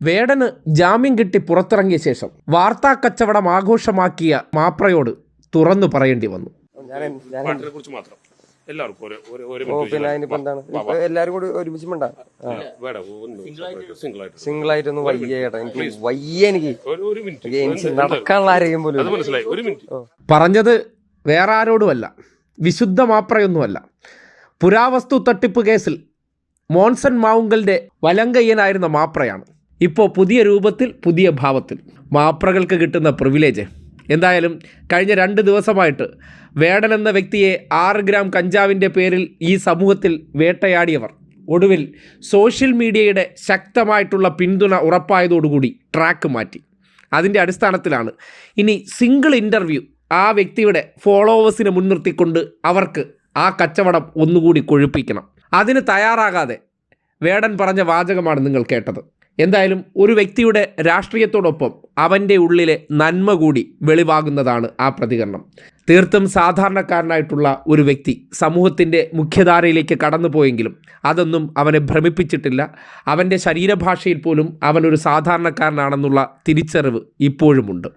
വേടന് ജാമ്യം കിട്ടി പുറത്തിറങ്ങിയ ശേഷം വാർത്താ കച്ചവടം ആഘോഷമാക്കിയ മാപ്രയോട് തുറന്നു പറയേണ്ടി വന്നു. എല്ലാരും കൂടി ഒരുമിച്ച് മിണ്ടാ? സിംഗിൾ ആയിട്ട് ഒന്ന് വയ്യ ചേട്ടാ എനിക്ക് വയ്യ എനിക്ക് നടക്കാനുള്ള ആരെയും പോലും പറഞ്ഞത് വേറെ ആരോടുമല്ല. വിശുദ്ധ മാപ്രയൊന്നുമല്ല. പുരാവസ്തു തട്ടിപ്പ് കേസിൽ മോൺസൺ മാവുങ്കലിന്റെ വലങ്കയ്യനായിരുന്ന മാപ്രയാണ്. ഇപ്പോൾ പുതിയ രൂപത്തിൽ പുതിയ ഭാവത്തിൽ. മാപ്രകൾക്ക് കിട്ടുന്ന പ്രിവിലേജ് എന്തായാലും കഴിഞ്ഞ രണ്ട് ദിവസമായിട്ട് വേടൻ എന്ന വ്യക്തിയെ ആറ് ഗ്രാം കഞ്ചാവിന്റെ പേരിൽ ഈ സമൂഹത്തിൽ വേട്ടയാടിയവർ. ഒടുവിൽ സോഷ്യൽ മീഡിയയുടെ ശക്തമായിട്ടുള്ള പിന്തുണ ഉറപ്പായതോടുകൂടി ട്രാക്ക് മാറ്റി. അതിന്റെ അടിസ്ഥാനത്തിലാണ് ഇനി സിംഗിൾ ഇന്റർവ്യൂ ആ വ്യക്തിയുടെ ഫോളോവേഴ്സിനെ മുൻനിർത്തിക്കൊണ്ട് അവർക്ക് ആ കച്ചവടം ഒന്നുകൂടി കൊഴുപ്പിക്കണം. അതിന് തയ്യാറാകാതെ വേടൻ പറഞ്ഞ വാചകമാണ് നിങ്ങൾ കേട്ടത്. എന്തായാലും ഒരു വ്യക്തിയുടെ രാഷ്ട്രീയത്തോടൊപ്പം അവന്റെ ഉള്ളിലെ നന്മ കൂടി വെളിവാകുന്നതാണ് ആ പ്രതികരണം. തീർത്തും സാധാരണക്കാരനായിട്ടുള്ള ഒരു വ്യക്തി സമൂഹത്തിന്റെ മുഖ്യധാരയിലേക്ക് കടന്നുപോയെങ്കിലും അതൊന്നും അവനെ ഭ്രമിപ്പിച്ചിട്ടില്ല. അവന്റെ ശരീരഭാഷയിൽ പോലും അവനൊരു സാധാരണക്കാരനാണെന്നുള്ള തിരിച്ചറിവ് ഇപ്പോഴുമുണ്ട്.